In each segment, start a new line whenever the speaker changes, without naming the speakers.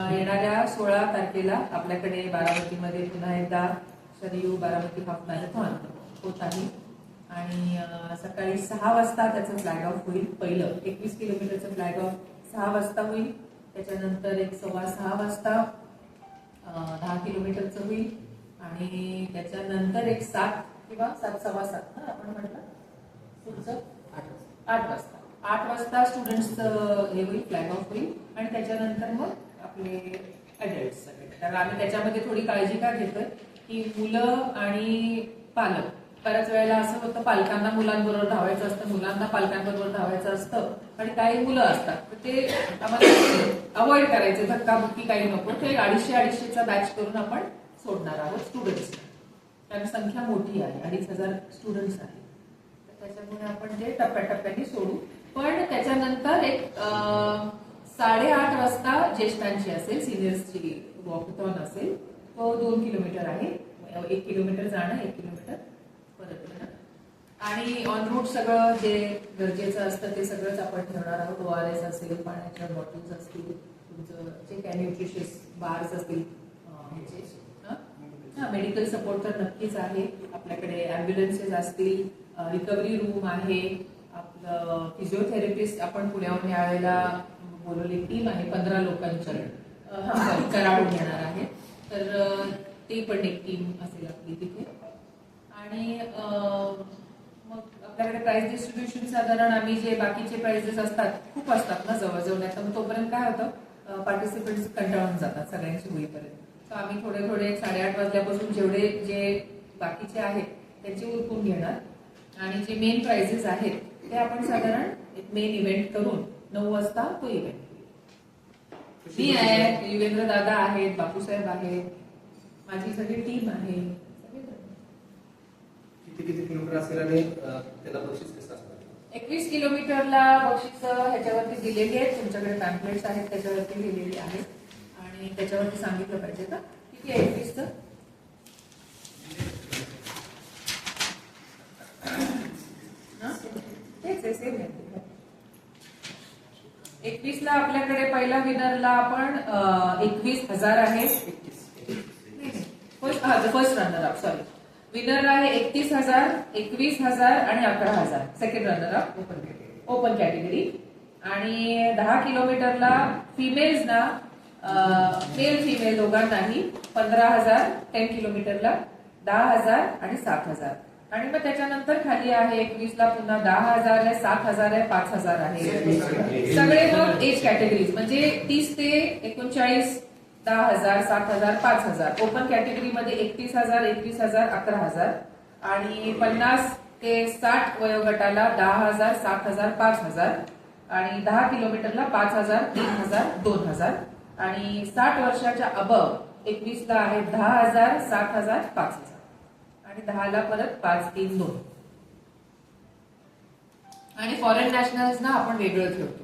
येणाऱ्या सोळा तारखेला आपल्याकडे बारामतीमध्ये पुन्हा एकदा शरयू बारामती हाफ मॅरेथॉन होत आहे. आणि सकाळी सहा वाजता त्याचं फ्लॅग ऑफ होईल. पहिलं एकवीस किलोमीटरचं फ्लॅग ऑफ सहा वाजता होईल. त्याच्यानंतर एक सव्वा सहा वाजता दहा किलोमीटरचं होईल. आणि त्याच्यानंतर एक सात किंवा सात सव्वा सात ना आपण म्हटलं? पुढचं? आठ वाजता. आठ वाजता. स्टुडंट्सचं हे होईल फ्लॅग ऑफ होईल. आणि त्याच्यानंतर मग आपले अडल्ट सगळे कारण आम्ही त्याच्यामध्ये थोडी काळजी का घेतोय की मुलं आणि पालक. बऱ्याच वेळेला असं होतं पालकांना मुलांबरोबर धावायचं असतं मुलांना पालकांबरोबर धावायचं असतं आणि काही मुलं असतात. तर ते आम्हाला अवॉइड करायचे धक्काबुक्की काही नको. ते अडीचशे अडीचशेचा बॅच करून आपण सोडणार आहोत स्टुडंट्स कारण संख्या मोठी आहे अडीच हजार स्टुडंट्स आहेत. तर त्याच्यामुळे आपण ते टप्प्याटप्प्याने सोडू. पण त्याच्यानंतर एक साडेआठ वाजता ज्येष्ठांची असेल सिनियर्सची वॉकथॉन असेल तो दोन किलोमीटर आहे. एक किलोमीटर जाणं एक किलोमीटर परत येणं. आणि ऑन रूट सगळं जे गरजेचं असतं ते सगळंच आपण ठेवणार आहोत. ओ आर एस असेल पाण्याच्या बॉटल्स असतील तुमचं जे काय न्यूट्रिशियस बार्स असतील हां म्हणजे, हा मेडिकल सपोर्ट तर नक्कीच आहे. आपल्याकडे ॲम्ब्युलन्सेस असतील रिकव्हरी रूम आहे. आपलं फिजिओथेरपिस्ट आपण पुण्याहून यावेळेला बोलवली. टीम आहे पंधरा लोकांची. कराडून येणार आहे. तर ती ते पण एक टीम असेल आपली तिथे. आणि मग आपल्याकडे प्राइस डिस्ट्रीब्युशन साधारण आम्ही जे बाकीचे प्राइजेस असतात खूप असतात ना जवळजवळ. नाही तर मग तोपर्यंत काय होतं? पार्टिसिपंट्स कंटाळून जातात सगळ्यांची होईपर्यंत. तर आम्ही थोडे थोडे साडेआठ वाजल्यापासून जेवढे जे बाकीचे आहेत त्यांचे उरकून घेणार. आणि जे मेन प्राइजेस आहेत ते आपण साधारण एक मेन इव्हेंट करून नऊ वाजता तो इव्हेंट मी आहे युवेंद्र दादा आहेत बापूसाहेब आहेत माझी सगळी टीम आहे.
किती किती किलोमीटर असेल आणि अं, त्याला बक्षीस कसं असणार?
एकवीस किलोमीटरला बक्षीस ह्याच्यावरती दिलेली आहेत. तुमच्याकडे पॅम्पलेट्स आहेत त्याच्यावरती लिहिलेली आहेत. आणि त्याच्यावरती सांगितलं पाहिजे का किती आहे एकवीसचं हा? तेच आहे सेम आहे एकवीस ला आपल्याकडे पहिला विनरला आपण एकवीस हजार आहे. First first runner up sorry winner आहे एकतीस हजार एकवीस हजार आणि अकरा हजार. Second runner up open open category आणि दहा किलोमीटरला फिमेल्स ना मेल फिमेल दोघांनाही पंधरा हजार टेन किलोमीटरला दहा हजार आणि सात हजार. आणि मग त्याच्यानंतर खाली आहे एकवीस ला पुन्हा दहा हजार आहे सात हजार आहे पाच हजार आहे. सगळे मग एज कॅटेगरीज म्हणजे तीस ते एकोणचाळीस दहा हजार सात हजार पाच हजार. ओपन कॅटेगरीमध्ये एकतीस हजार एकवीस हजार अकरा हजार. आणि पन्नास ते साठ वयोगटाला दहा हजार सात हजार पाच हजार. आणि दहा किलोमीटरला पाच हजार तीन हजार दोन हजार. आणि साठ वर्षाच्या अबव एकवीसला आहे दहा हजार सात हजार पाच हजार. आणि दहाला परत पाच तीन दोन. आणि फॉरेन नॅशनल्स ना आपण वेगळं ठेवतो.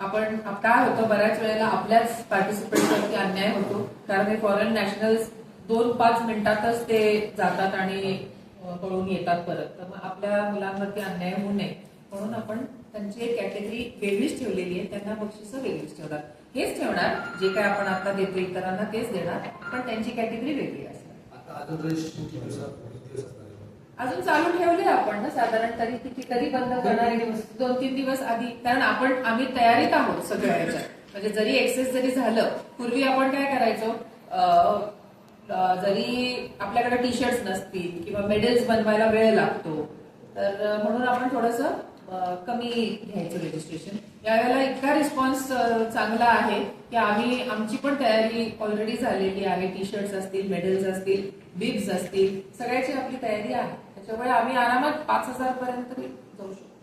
आपण काय होतं बऱ्याच वेळेला आपल्याच पार्टिसिपेंटवरती अन्याय होतो. कारण हे फॉरेन नॅशनल्स दोन पाच मिनिटातच ते जातात आणि कळून पळून येतात परत. तर मग आपल्या मुलांवरती अन्याय होऊ नये. म्हणून आपण त्यांची एक कॅटेगरी वेगळीच ठेवलेली आहे. त्यांना बक्षिसं वेगळीच ठेवणार हेच ठेवणार जे काय आपण आता देतो इतरांना तेच देणार पण त्यांची कॅटेगरी वेगळी असणार.
आता अजून
चालू ठेवले आपण ना साधारण तरी किती कधी बंद करणार दिवस. दोन तीन दिवस आधी कारण आपण आम्ही तयारीत आहोत सगळ्या ह्याच्यात म्हणजे जरी एक्सेस जरी झालं पूर्वी आपण काय करायचो? जरी आपल्याकडे टी शर्ट्स नसतील किंवा मेडल्स बनवायला वेळ लागतो तर म्हणून आपण थोडस कमी घ्यायचं रजिस्ट्रेशन यावेळेला इतका रिस्पॉन्स चांगला आहे की आम्ही आमची पण तयारी ऑलरेडी झालेली आहे. टी शर्ट्स असतील मेडल्स असतील बिब्स असतील सगळ्याची आपली तयारी आहे. त्याच्यामुळे आम्ही आरामात पाच हजार पर्यंत जाऊ शकतो.